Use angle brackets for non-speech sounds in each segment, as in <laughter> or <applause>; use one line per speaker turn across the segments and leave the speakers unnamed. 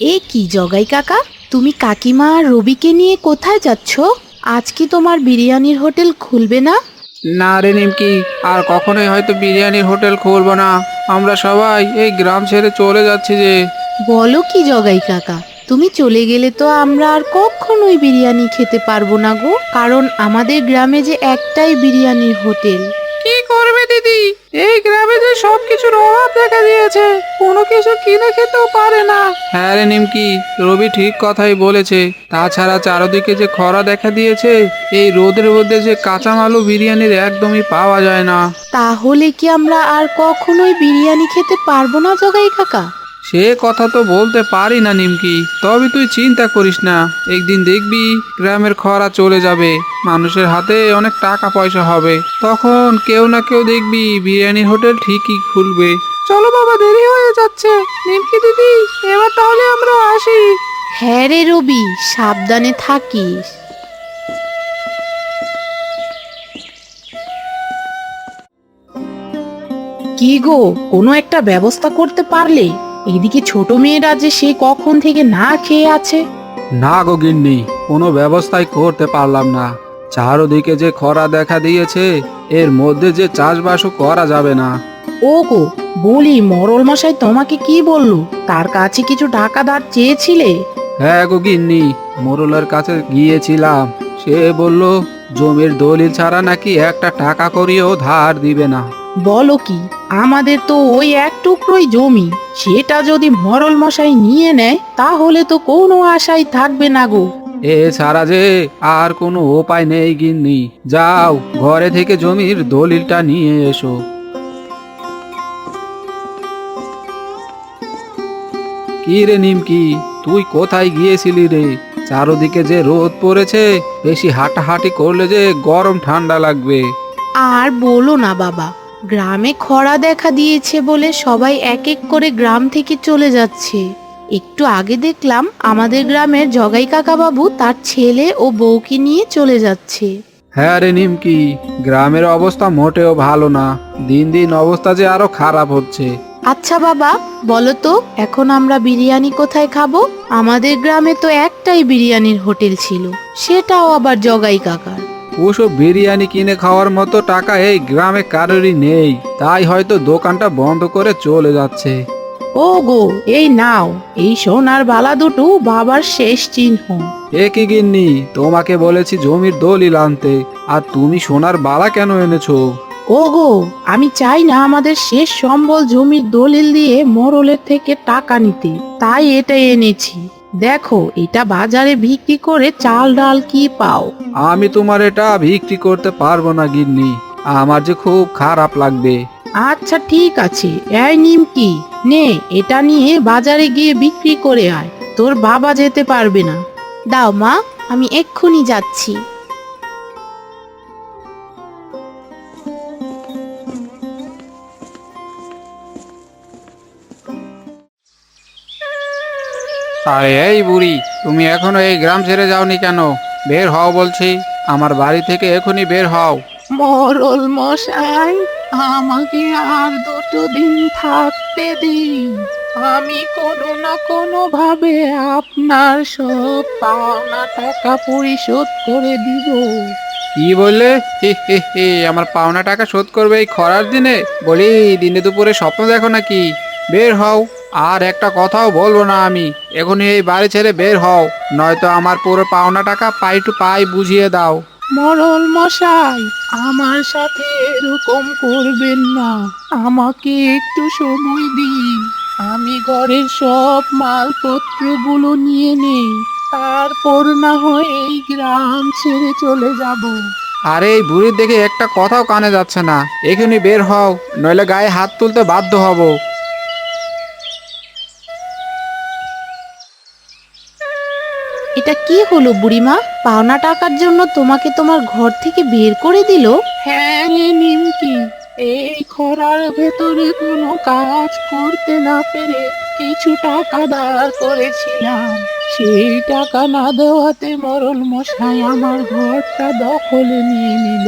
এ কি জগাই কাকা? তুমি কাকিমা আর রবিকে নিয়ে কোথায় যাচ্ছ? আজ কি তোমার বিরিয়ানির হোটেল খুলবে না?
না রে নিমকি আর কখনোই হয়তো বিরিয়ানির হোটেল খুলবো না। আমরা সবাই এই গ্রাম ছেড়ে চলে যাচ্ছি যে।
বলো কি জগাই কাকা তুমি চলে গেলে তো আমরা আর কখনোই বিরিয়ানি খেতে পারব না গো। কারণ আমাদের গ্রামে যে একটাই বিরিয়ানির হোটেল।
দিদি এই গ্রামে যে সবকিছুর অভাব দেখা দিয়েছে কোনো কিছু কিনে খেতেও পারে না। হ্যাঁ রে নিমকি রবি ঠিক কথাই বলেছে। তাছাড়া চারদিকে যে খরা দেখা দিয়েছে এই রোদের মধ্যে যে কাঁচামালু বিরিয়ানির একদমই পাওয়া যায় না।
তাহলে কি আমরা আর কখনোই বিরিয়ানি খেতে পারব না জগাই কাকা?
সে কথা তো বলতে পারি না নিমকি। তবে তুই চিন্তা করিস না। একদিন দেখবি গ্রামের খরা চলে যাবে মানুষের হাতে অনেক টাকা পয়সা হবে। তখন কেউ না কেউ দেখবি বিরিয়ানি হোটেল ঠিকই খুলবে। চলো বাবা দেরি হয়ে যাচ্ছে। নিমকি দিদি এবার তাহলে আমরা আসি।
হ্যাঁ রে রবি সাবধানে থাকিস। কি গো কোনো একটা ব্যবস্থা করতে পারলে? এদিকে ছোট মেয়েরা যে সে কখন থেকে না খেয়ে আছে?
না গো গিন্নি কোনো ব্যবস্থাই করতে পারলাম না। চারদিকে যে খরা দেখা দিয়েছে এর মধ্যে যে চাষবাসও করা যাবে না।
ও গো বলি মরল মশাই তোমাকে কি বলল? তার কাছে কিছু টাকা ধার চেয়েছিলে?
হ্যাঁ গো গিন্নি মোরলের কাছে গিয়েছিলাম। সে বলল জমির দলিল ছাড়া নাকি একটা টাকা করিও ধার দিবে না।
বলো কি আমাদের তো ওই এক টুকরোই জমি সেটা যদি মরল মশাই নিয়ে নেয় তাহলে তো কোনো আশাই থাকবে না গো।
এ এছাড়া যে আর কোনো উপায় নেই গিন্নি। যাও ঘরে থেকে জমির দলিলটা নিয়ে এসো। কি রে নিমকি তুই কোথায় গিয়েছিলি রে? চারদিকে যে রোদ পড়েছে বেশি হাঁটাহাঁটি করলে যে গরম ঠান্ডা লাগবে।
আর বলো না বাবা গ্রামে খরা দেখা দিয়েছে বলে সবাই এক এক করে গ্রাম থেকে চলে যাচ্ছে। একটু আগে দেখলাম আমাদের গ্রামের জগাই কাকা বাবু তার ছেলে ও বউকে নিয়ে চলে যাচ্ছে।
হ্যাঁ রে নিমকি গ্রামের অবস্থা মোটেও ভালো না। দিন দিন অবস্থা যে আরও খারাপ হচ্ছে।
আচ্ছা বাবা বলো তো এখন আমরা বিরিয়ানি কোথায় খাব? আমাদের গ্রামে তো একটাই বিরিয়ানির হোটেল ছিল সেটাও আবার জগাই কাকার।
ওসব বিরিয়ানি কিনে খাওয়ার মতো টাকা এই গ্রামে কারোরই নেই। তাই হয়তো দোকানটা বন্ধ করে চলে যাচ্ছে।
ও গো এই নাও। এই সোনার বালা দুটো বাবার শেষ চিহ্ন।
এ কি গিন্নি? তোমাকে বলেছি জমির দলিল আনতে। আর তুমি সোনার বালা কেন এনেছো?
ও গো আমি চাই না আমাদের শেষ সম্বল জমির দলিল দিয়ে মোরলের থেকে টাকা নিতে। তাই এটা এনেছি। দেখো এটা বাজারে বিক্রি করে চাল ডাল কি পাও?
আমি তোমার এটা বিক্রি করতে পারব না গিন্নি। আমার যে খুব খারাপ লাগবে।
আচ্ছা ঠিক আছে। এই নিমকি নে এটা নিয়ে বাজারে গিয়ে বিক্রি করে আয়। তোর বাবা যেতে পারবে না। দাও মা আমি এক্ষুনি যাচ্ছি।
আরে এই বুড়ি তুমি এখনও এই গ্রাম ছেড়ে যাওনি কেন? বের হও বলছি আমার বাড়ি থেকে এখনই বের হও।
মরল মশাই আমাকে আর দুটো দিন থাকতে দিন। আমি কোনো না কোনো ভাবে আপনার সব পাওনা টাকা পরিশোধ করে দিব।
কি বললে? হি হি হি আমার পাওনা টাকা শোধ করবে এই খরার দিনে? বলি দিনে দুপুরে স্বপ্ন দেখো নাকি? বের হও। আর একটা কথাও বলব না আমি। এখনই এই বাড়ি ছেড়ে বের হও নয়তো আমার পুরো পাওনা টাকা পাই টু পাই বুঝিয়ে দাও।
মরল মশাই আমার সাথে এরকম করবেন না। আমাকে একটু সময় দিন। আমি ঘরের সব মালপত্রগুলো নিয়ে নেই। তারপর না হয় এই গ্রাম ছেড়ে চলে যাব।
আরে এই বুড়ির দেখে একটা কথাও কানে যাচ্ছে না। এখনই বের হও নইলে গায়ে হাত তুলতে বাধ্য হব।
এটা কি হলো বুড়িমা? পাওনা টাকার জন্য তোমাকে তোমার ঘর থেকে বের করে দিল? হ্যাঁ রে নিমকি। এই খরার ভেতরে কোনো কাজ করতে না পেরে কিছু টাকা ধার করেছিলাম। সেই টাকা না দেওয়াতে মরল মশাই আমার ঘরটা দখলে নিয়ে নিল।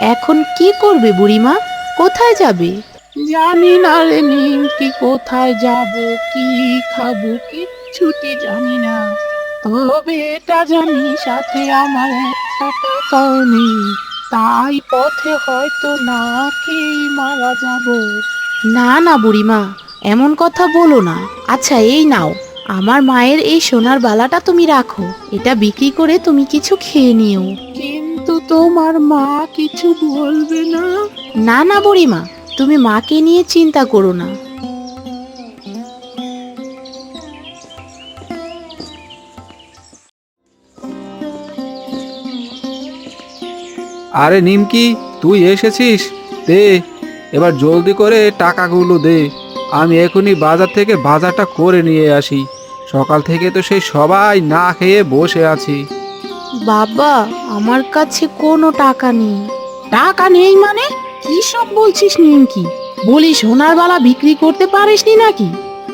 এখন কি করবে বুড়িমা? কোথায় যাবে? জানি না রে নিমকি কোথায় যাব কি খাব কিচ্ছুটি জানি না। তবে এটা জানি সাথে আমার একটা টাকাও নেই তাই পথে হয়তো না খেয়ে মারা যাব। না না বুড়িমা এমন কথা বলো না। আচ্ছা এই নাও। আমার মায়ের এই সোনার বালাটা তুমি রাখো। এটা বিক্রি করে তুমি কিছু খেয়ে নিও। কিন্তু তোমার মা কিছু বলবে না? না না বুড়িমা তুমি মাকে নিয়ে চিন্তা করো না।
আরে নিমকি, তুই এসেছিস? দে, এবার জলদি করে টাকাগুলো দে। আমি এখনই বাজার থেকে বাজারটা করে নিয়ে আসি। সকাল থেকে তো সেই সবাই না খেয়ে বসে আছি।
বাবা, আমার কাছে কোনো টাকা নেই। টাকা নেই মানে? কি সব বলছিস নিমকি? বলি সোনার বালা বিক্রি করতে পারিসনি নাকি?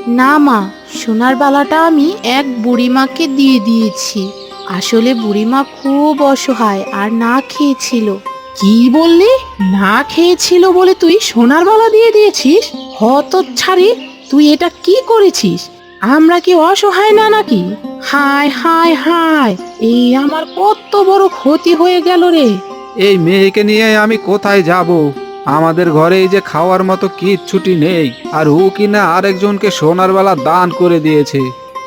না মা, সোনার বালাটা আমি এক বুড়িমাকে দিয়ে দিয়েছি। আসলে বুড়িমা খুব অসহায় আর না খেয়েছিল। কি বললি? না খেয়েছিল বলে তুই সোনার বালা দিয়ে দিয়েছিস? হত ছাড়ি তুই এটা কি করেছিস? আমরা কি অসহায় না নাকি? হায় হায় হায় এই আমার কত বড় ক্ষতি হয়ে গেল রে।
এই মেয়েকে নিয়ে আমি কোথায় যাব? আমাদের ঘরে এই যে খাওয়ার মতো কিচ্ছুটি নেই। আর ও কিনা আরেকজনকে সোনার বেলা দান করে দিয়েছে।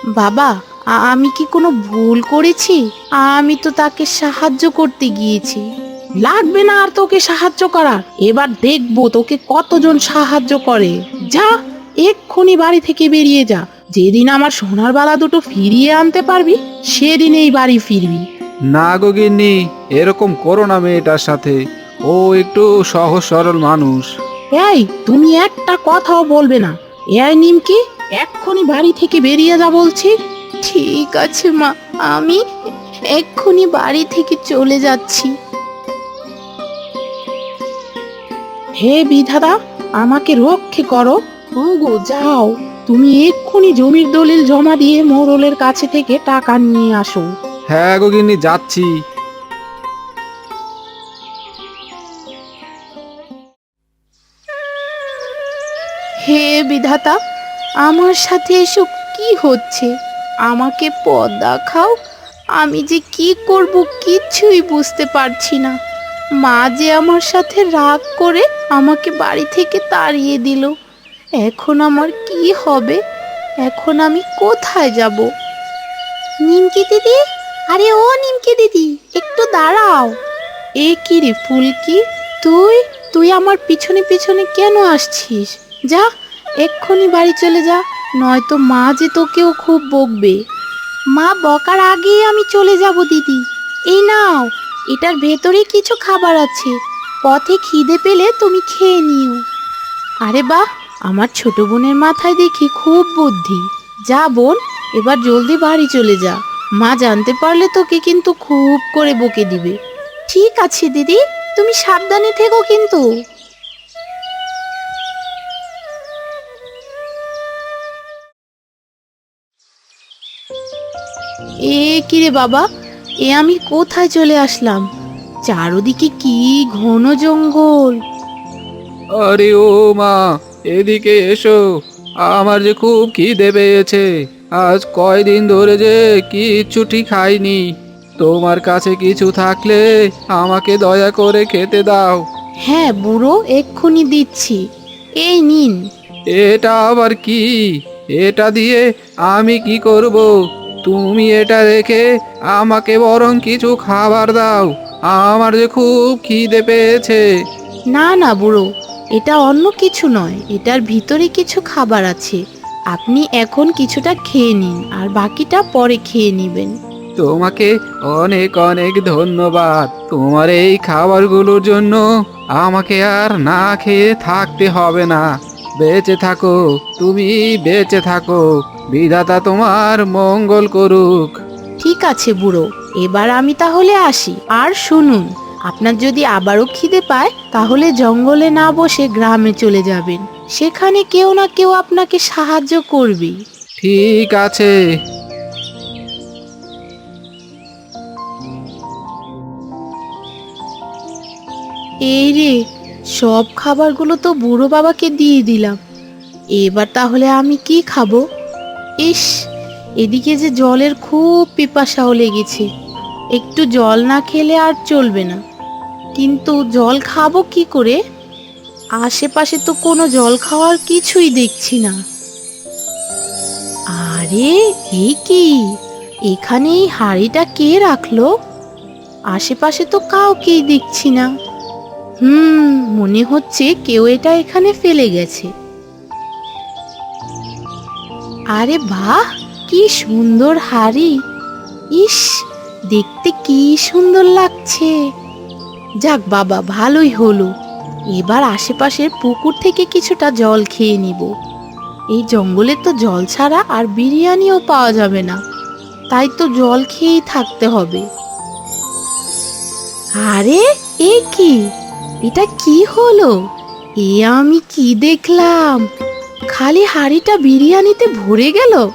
বাবা আমি কি কোনো ভুল করেছি? আমি তো তাকে সাহায্য করতে গিয়েছি। লাগবে না আর তোকে সাহায্য করার। এবার দেখব তোকে কতজন সাহায্য করে। যা এক্ষুনি বাড়ি থেকে বেরিয়ে যা। যেদিন আমার সোনার বালা দুটো ফিরিয়ে আনতে পারবি সেদিন এই বাড়ি ফিরবি।
না গো গিন্নি এরকম করো না মেয়েটার সাথে। ও একটু সহজ সরল মানুষ।
এই তুমি একটা কথাও বলবে না। এই নিমকি এক্ষুনি বাড়ি থেকে বেরিয়ে যা বলছি। ঠিক আছে মা। আমি এক্ষুনি বাড়ি থেকে চলে যাচ্ছি। হে বিধাতা আমাকে রক্ষে করো। ওগো যাও। তুমি এক্ষুনি জমির দলিল জমা দিয়ে মোড়লের কাছে থেকে টাকা নিয়ে আসো।
হ্যাঁ গো গিন্নি যাচ্ছি।
হে বিধাতা আমার সাথে এসব কি হচ্ছে? আমাকে পথ দেখাও। আমি যে কি করব কিচ্ছুই বুঝতে পারছি না। মা যে আমার সাথে রাগ করে আমাকে বাড়ি থেকে তাড়িয়ে দিল। এখন আমার কি হবে? এখন আমি কোথায় যাব? নিমকি দিদি? আরে ও নিমকি দিদি একটু দাঁড়াও। এ কি রে ফুলকি? তুই তুই আমার পিছনে পিছনে কেন আসছিস? যা এক্ষুনি বাড়ি চলে যা। নয়তো মা যে তোকেও খুব বকবে। মা বকার আগেই আমি চলে যাব, দিদি। এই নাও, এটার ভেতরে কিছু খাবার আছে। পথে খিদে পেলে তুমি খেয়ে নিও। আরে বাহ, আমার ছোট বোনের মাথায় দেখি খুব বুদ্ধি। যা বোন, এবার জলদি বাড়ি চলে যা। মা জানতে পারলে তোকে কিন্তু খুব করে বকে দিবে। ঠিক আছে, দিদি, তুমি সাবধানে থেকো কিন্তু। এ কিরে বাবা এ আমি কোথায় চলে আসলাম? চারদিকে কি ঘন জঙ্গল।
আরে ও মা এদিকে এসো আমার যে খুব খিদে পেয়েছে। আজ কয়দিন ধরে যে কিচ্ছুটি খাইনি। তোমার কাছে কিছু থাকলে আমাকে দয়া করে খেতে দাও।
হ্যাঁ বুড়ো এক্ষুনি দিচ্ছি। এই নিন।
এটা আবার কি? এটা দিয়ে আমি কি করব? তুমি এটা দেখে আমাকে বরং কিছু খাবার দাও। আমার যে খুব খিদে পেয়েছে।
না না বুড়ো এটা অন্য কিছু নয়। এটার ভিতরে কিছু খাবার আছে। আপনি এখন কিছুটা খেয়ে নিন আর বাকিটা পরে খেয়ে নেবেন।
তোমাকে অনেক অনেক ধন্যবাদ। তোমার এই খাবারগুলোর জন্য আমাকে আর না খেয়ে থাকতে হবে না। বেঁচে থাকো তুমি বেঁচে থাকো। বিধাতা তোমার মঙ্গল করুক।
ঠিক আছে বুড়ো এবার আমি তাহলে আসি। আর শুনুন আপনার যদি আবারও খিদে পায় তাহলে জঙ্গলে না বসে গ্রামে চলে যাবেন। সেখানে কেউ না কেউ আপনাকে সাহায্য করবে।
ঠিক আছে।
এই রে সব খাবারগুলো তো বুড়ো বাবাকে দিয়ে দিলাম। এবার তাহলে আমি কি খাব? ইস, এদিকে যে জলের খুব পিপাসাও লেগেছে। একটু জল না খেলে আর চলবে না। কিন্তু জল খাব কি করে? আশেপাশে তো কোনো জল খাওয়ার কিছুই দেখছি না। আরে এই কি? এখানে এই হাড়িটা কে রাখল? আশেপাশে তো কাউকেই দেখছি না। হুম, মনে হচ্ছে কেউ এটা এখানে ফেলে গেছে। আরে বাহ, কি সুন্দর হাড়ি। ইস, দেখতে কি সুন্দর লাগছে। যাক বাবা, ভালোই হলো। এবার আশেপাশের পুকুর থেকে কিছুটা জল খেয়ে নিব। এই জঙ্গলে তো জল ছাড়া আর বিরিয়ানিও পাওয়া যাবে না। তাই তো জল খেয়েই থাকতে হবে। আরে, এ কি? এটা কি হলো? এ আমি কি দেখলাম? খালি হাড়িটা বিরিয়ানিতে ভরে গেল?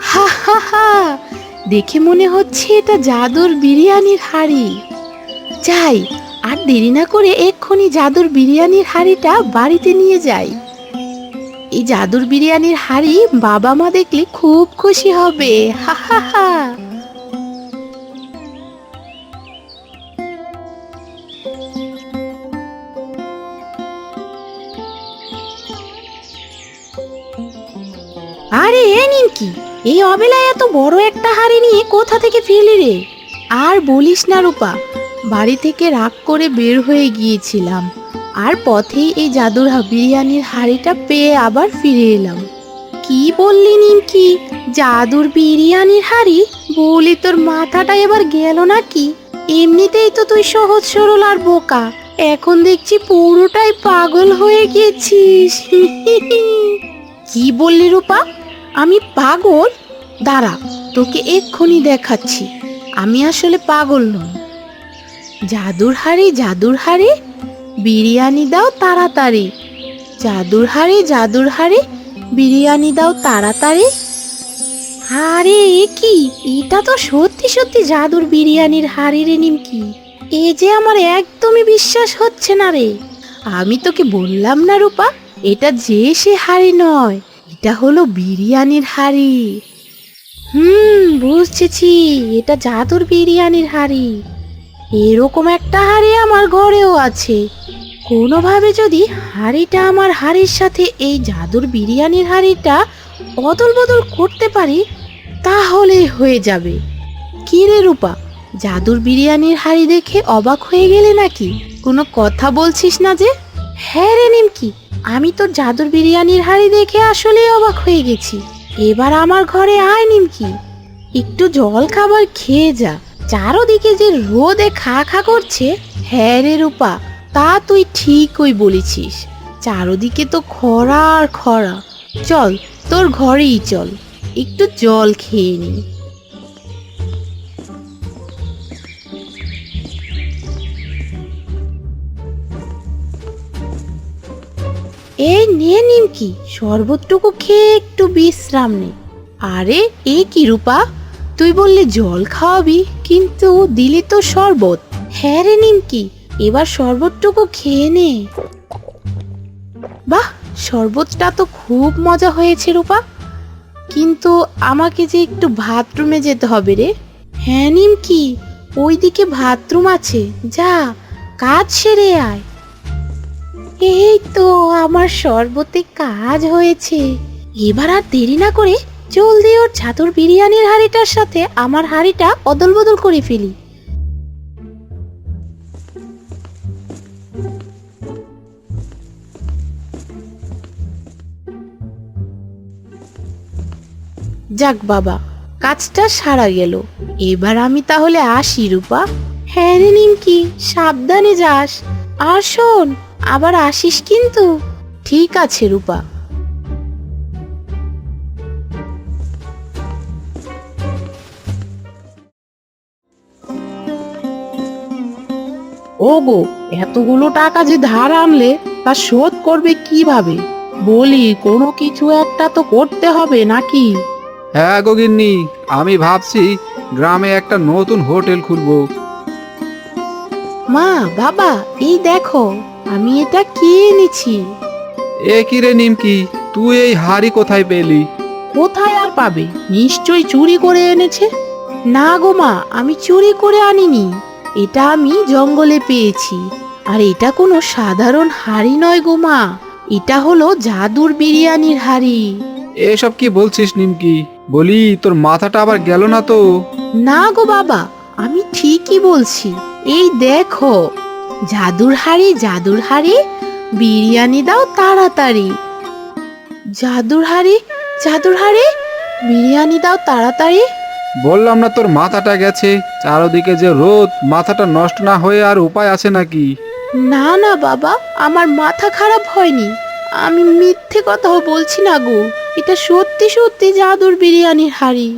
হা হা হা! দেখে মনে হচ্ছে এটা জাদুর বিরিয়ানির হাড়ি। যাই, আর দেরি না করে এক্ষুনি জাদুর বিরিয়ানির হাড়িটা বাড়িতে নিয়ে যাই। এই জাদুর বিরিয়ানির হাড়ি বাবা মা দেখলে খুব খুশি হবে। হা হা হা! এই অবেলায় এত বড় একটা হাড়ি নিয়ে কোথা থেকে ফেলি রে? আর বলিস না রূপা, বাড়ি থেকে রাগ করে বের হয়ে গিয়েছিলাম। আর পথেই এই জাদুর বিরিয়ানির হাড়িটা পেয়ে আবার ফিরে এলাম। কি বললি নিমকি? জাদুর বিরিয়ানির হাড়ি? বলি তোর মাথাটা এবার গেল নাকি? এমনিতেই তো তুই সহজ সরল আর বোকা। এখন দেখছি পুরোটাই পাগল হয়ে গেছিস <laughs> কি বললি রূপা? আমি পাগল? দাঁড়া, তোকে এক্ষুনি দেখাচ্ছি। আমি আসলে পাগল নই। জাদুর হাড়ি জাদুর হাড়ি বিরিয়ানি দাও তাড়াতাড়ি। জাদুর হাড়ি জাদুর হাড়ি বিরিয়ানি দাও তাড়াতাড়ি। আরে, এ কি? এটা তো সত্যি সত্যি জাদুর বিরিয়ানির হাড়ি রে নিমকি। এ যে আমার একদমই বিশ্বাস হচ্ছে না রে। আমি তোকে বললাম না রূপা, এটা যে সে হাড়ি নয়। এটা হলো বিরিয়ানির হাড়ি। হুম বুঝতেছি এটা জাদুর বিরিয়ানির হাড়ি। এরকম একটা হাড়ি আমার ঘরেও আছে। কোনোভাবে যদি হাড়িটা আমার হাড়ির সাথে এই জাদুর বিরিয়ানির হাড়িটা অদল বদল করতে পারি, তাহলে হয়ে যাবে। কি রে রূপা, জাদুর বিরিয়ানির হাড়ি দেখে অবাক হয়ে গেলে নাকি? কোনো কথা বলছিস না যে? হ্যাঁ রে নিমকি আমি তো জাদুর বিরিয়ানির হাড়ি দেখে আসলেই অবাক হয়ে গেছি। এবার আমার ঘরে আয় নিমকি। একটু জল খাবার খেয়ে যা। চারোদিকে যে রোদে খা খা করছে হ্যাঁ রে রূপা, তা তুই ঠিকই বলেছিস। চারোদিকে তো খরা আর খরা। চল, তোর ঘরেই চল। একটু জল খেয়ে নি। এই নে নিমকি শরবতটুকু খেয়ে একটু বিশ্রাম নে। আরে, এ কি রূপা? তুই বললি জল খাওয়াবি, কিন্তু দিলি তো শরবত। হ্যাঁ রে নিমকি এবার শরবতটুকু খেয়ে নে। বাহ, শরবতটা তো খুব মজা হয়েছে রূপা। কিন্তু আমাকে যে একটু বাথরুমে যেতে হবে রে। হ্যাঁ নিমকি ওইদিকে বাথরুম আছে, যা, কাজ সেরে আয়। এই তো আমার শরবতে কাজ হয়েছে। এবার আর দেরি না করে জলদি ওর ছাতুর বিরিয়ানির হাঁড়িটার সাথে আমার হাঁড়িটা অদল বদল করে ফেলি। যাক বাবা, কাজটা সারা গেল। এবার আমি তাহলে আসি রূপা। হ্যাঁ রে নিমকি, সাবধানে যাস। আর শোন আবার আসিস কিন্তু? ঠিক আছে রূপা। ওগো এতগুলো টাকা যে ধার আনলে তা শোধ করবে কীভাবে? বলি কোনো কিছু একটা তো করতে হবে নাকি?
হ্যাঁ গগিন্নি আমি ভাবছি গ্রামে একটা নতুন হোটেল খুলবো।
মা বাবা এই দেখো। আমি এটা কি এনেছি।
এ কি রে নিমকি? তুই এই হাড়ি কোথায় পেলি?
কোথায় আর পাবে? নিশ্চয়ই চুরি করে এনেছে? না গো মা আমি চুরি করে আনিনি। এটা আমি জঙ্গলে পেয়েছি। আর এটা কোনো সাধারণ হাড়ি নয় গো মা। এটা হলো জাদুর বিরিয়ানির হাড়ি।
এসব কি বলছিস নিমকি? বলি তোর মাথাটা আবার গেল না তো?
না গো বাবা আমি ঠিকই বলছি। এই দেখো। জাদুর হাড়ি জাদুর হাড়ি বিরিয়ানি দাও তাড়াতাড়ি। জাদুর হাড়ি জাদুর হাড়ি বিরিয়ানি দাও তাড়াতাড়ি।
বললাম না তোর মাথাটা গেছে চারদিকে যে রোদ মাথাটা নষ্ট না হয়ে আর উপায় আছে নাকি?
না না বাবা আমার মাথা খারাপ হয়নি। আমি মিথ্যে কথাও বলছি না গো এটা সত্যি সত্যি জাদুর বিরিয়ানির হাড়ি।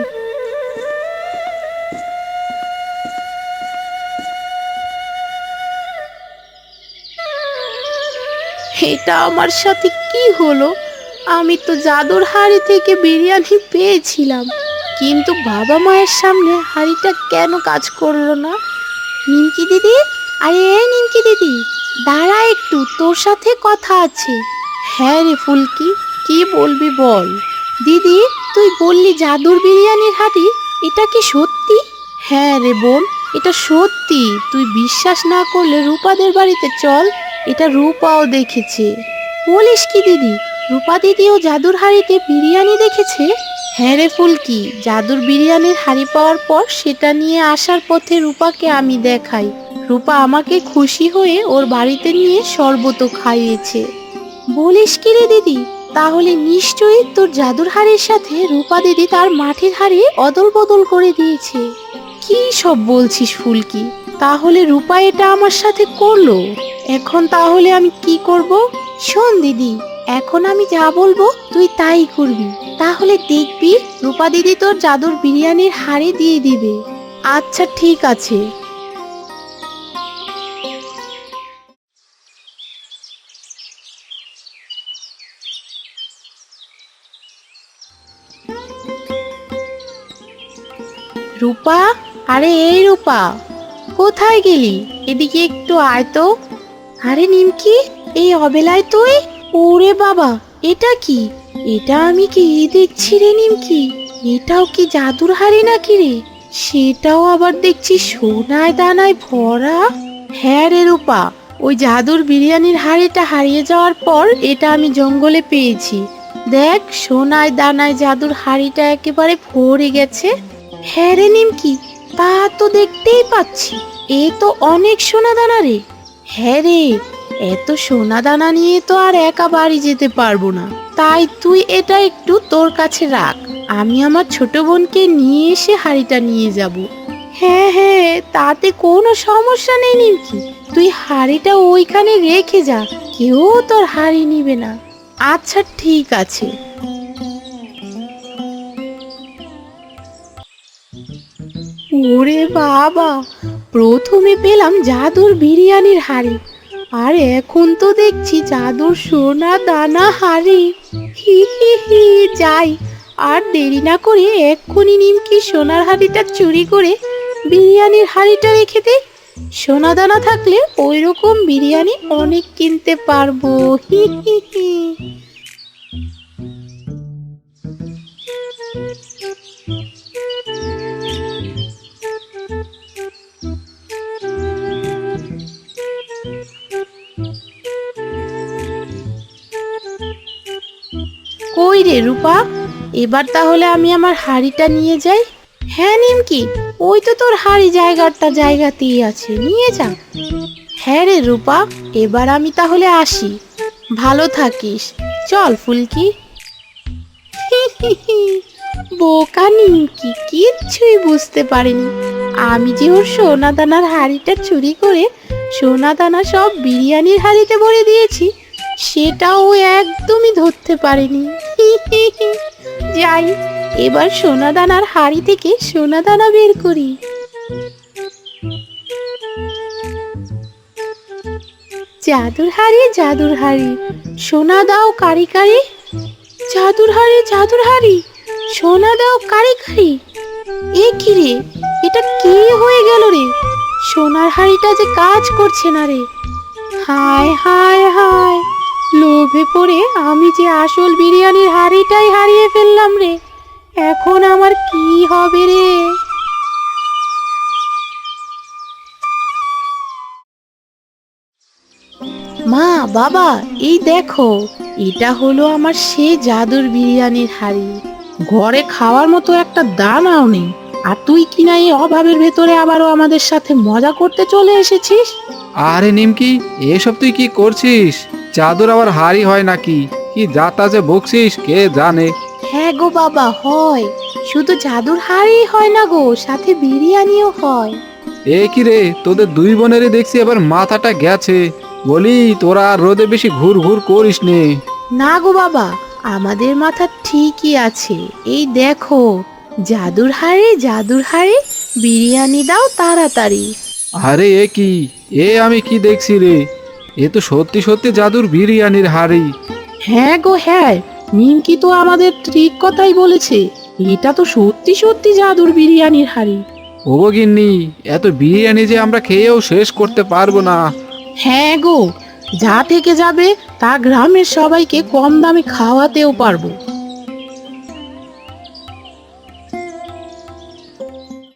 এটা আমার সাথে কি হলো? আমি তো জাদুর হাড়ি থেকে বিরিয়ানি পেয়েছিলাম। কিন্তু বাবা মায়ের সামনে হাড়িটা কেন কাজ করল না? নিমকি দিদি? আরে এই নিমকি দিদি, দাঁড়া একটু, তোর সাথে কথা আছে। হ্যাঁ রে ফুলকি, কি বলবি বল? দিদি, তুই বললি জাদুর বিরিয়ানির হাড়ি, এটা কি সত্যি? হ্যাঁ রে বোন, এটা সত্যি। তুই বিশ্বাস না করলে রূপাদের বাড়িতে চল। এটা রূপাও দেখেছে। বলিস কি দিদি, রূপা দিদিও জাদুর হাড়িতে বিরিয়ানি দেখেছে? হ্যাঁ রে ফুলকি, জাদুর বিরিয়ানির হাড়ি পাওয়ার পর সেটা নিয়ে আসার পথে রূপাকে আমি দেখাই। রূপা আমাকে খুশি হয়ে ওর বাড়িতে নিয়ে শরবত খাইয়েছে। বলিস কি রে দিদি, তাহলে নিশ্চয়ই তোর জাদুর হাড়ির সাথে রূপা দিদি তার মাটির হাড়ি অদল বদল করে দিয়েছে। কি সব বলছিস ফুলকি, তাহলে রূপা এটা আমার সাথে করল? এখন তাহলে আমি কি করব? শোন দিদি, এখন আমি যা বলব তুই তাই করবি। তাহলে দেখবি রূপা দিদি তোর জাদুর বিরিয়ানির হাড়ি দিয়ে দিবে। আচ্ছা ঠিক আছে। রূপা? আরে, এই রূপা, কোথায় গেলি? এদিকে একটু আয় তো। আরে নিমকি, এই অবেলায় তুই? ওরে বাবা, এটা কি? এটা আমি কি দেখছি রে নিমকি? এটাও কি জাদুর হাড়ি নাকি রে? সেটাও আবার দেখছি সোনায় দানায় ভরা? হ্যাঁ রে রূপা, ওই জাদুর বিরিয়ানির হাড়িটা হারিয়ে যাওয়ার পর এটা আমি জঙ্গলে পেয়েছি। দেখ, সোনায় দানায় জাদুর হাড়িটা একেবারে ভরে গেছে। হ্যাঁ রে নিমকি, তা তো দেখতেই পাচ্ছি। এ তো অনেক সোনা দানা রে। হ্যাঁ রে, এত সোনা দানা নিয়ে তো আর একা বাড়ি যেতে পারব না। তাই তুই এটা একটু তোর কাছে রাখ। আমি আমার ছোট বোনকে নিয়ে এসে হাড়িটা নিয়ে যাব। হ্যাঁ হ্যাঁ তাতে কোনো সমস্যা নেই নিমকি। তুই হাড়িটা ওইখানে রেখে যা, কেউ তোর হাড়ি নিবে না। আচ্ছা ঠিক আছে। ওরে বাবা প্রথমে পেলাম জাদুর বিরিয়ানির হাড়ি। আর এখন তো দেখছি জাদুর সোনা দানা হাড়ি। হি হি হি, যাই। আর দেরি না করে এক্ষুনি নিমকি সোনার হাড়িটা চুরি করে বিরিয়ানির হাড়িটা রেখে দে। সোনা দানা থাকলে ওই রকম বিরিয়ানি অনেক কিনতে পারব। হি হি হি। রে রূপা, এবার তাহলে আমি আমার হাড়িটা নিয়ে যাই? হ্যাঁ নিমকি, ওই তো তোর হাড়ি জায়গাটা জায়গাতেই আছে, নিয়ে যা। হ্যাঁ রে রূপা, এবার আমি তাহলে আসি। ভালো থাকিস। চল ফুলকি। <laughs> বোকা নিমকি, কিচ্ছুই বুঝতে পারেনি। আমি যে ওর সোনা দানার হাড়িটা চুরি করে সোনা দানা সব বিরিয়ানির হাড়িতে ভরে দিয়েছি, সেটাও একদমই ধরতে পারেনি। <laughs> যাই, এবার সোনা দানার হাড়ি থেকে সোনা দানা বের করি। জাদুর হাড়ি জাদুর হাড়ি, সোনা দাও কারি কারি। জাদুর হাড়ি জাদুর হাড়ি, সোনা দাও কারি কারি। এ কি রে, এটা কি হয়ে গেল রে? সোনার হাড়িটা যে কাজ করছে না রে। হায় হায় হায়। লোভে পড়ে আমি যে আসল বিরিয়ানির হাড়িটাই হারিয়ে ফেললাম রে। এখন আমার কি হবে রে? মা বাবা এই দেখো এটা হলো আমার সে জাদুর বিরিয়ানির হাড়ি। ঘরে খাওয়ার মতো একটা দানাও নেই। আর তুই কিনা এই অভাবের ভেতরে আবারও আমাদের সাথে মজা করতে চলে এসেছিস?
আরে নিমকি এসব তুই কি করছিস? জাদুর আবার হাড়ি হয় নাকি? কি যাতা যে বকছিস কে জানে?
হ্যাঁ গো বাবা হয়। শুধু জাদুর হাড়ি হয় না গো সাথে বিরিয়ানিও হয়।
এ কি রে তোদের দুই বোনেরই দেখছি এবার মাথাটা গেছে। বলি তোরা আর রোদে বেশি ঘুর ঘুর করিস নে।
না গো বাবা আমাদের মাথা ঠিকই আছে। এই দেখো জাদুর হাড়ে জাদুর হাড়ে বিরিয়ানি দাও তাড়াতাড়ি।
আরে এ কি? এ আমি কি দেখছি রে? এ তো সত্যি সত্যি জাদুর বিরিয়ানির হাড়ি।
হ্যাঁ গো হ্যাঁ। নিমকি তো আমাদের ঠিক কথাই বলেছে। এটা তো সত্যি সত্যি জাদুর বিরিয়ানির হাড়ি।
ও গিন্নি এত বিরিয়ানি যে আমরা খেয়েও শেষ করতে পারব না।
হ্যাঁ গো যা থেকে যাবে তা গ্রামের সবাইকে কম দামে খাওয়াতেও পারব।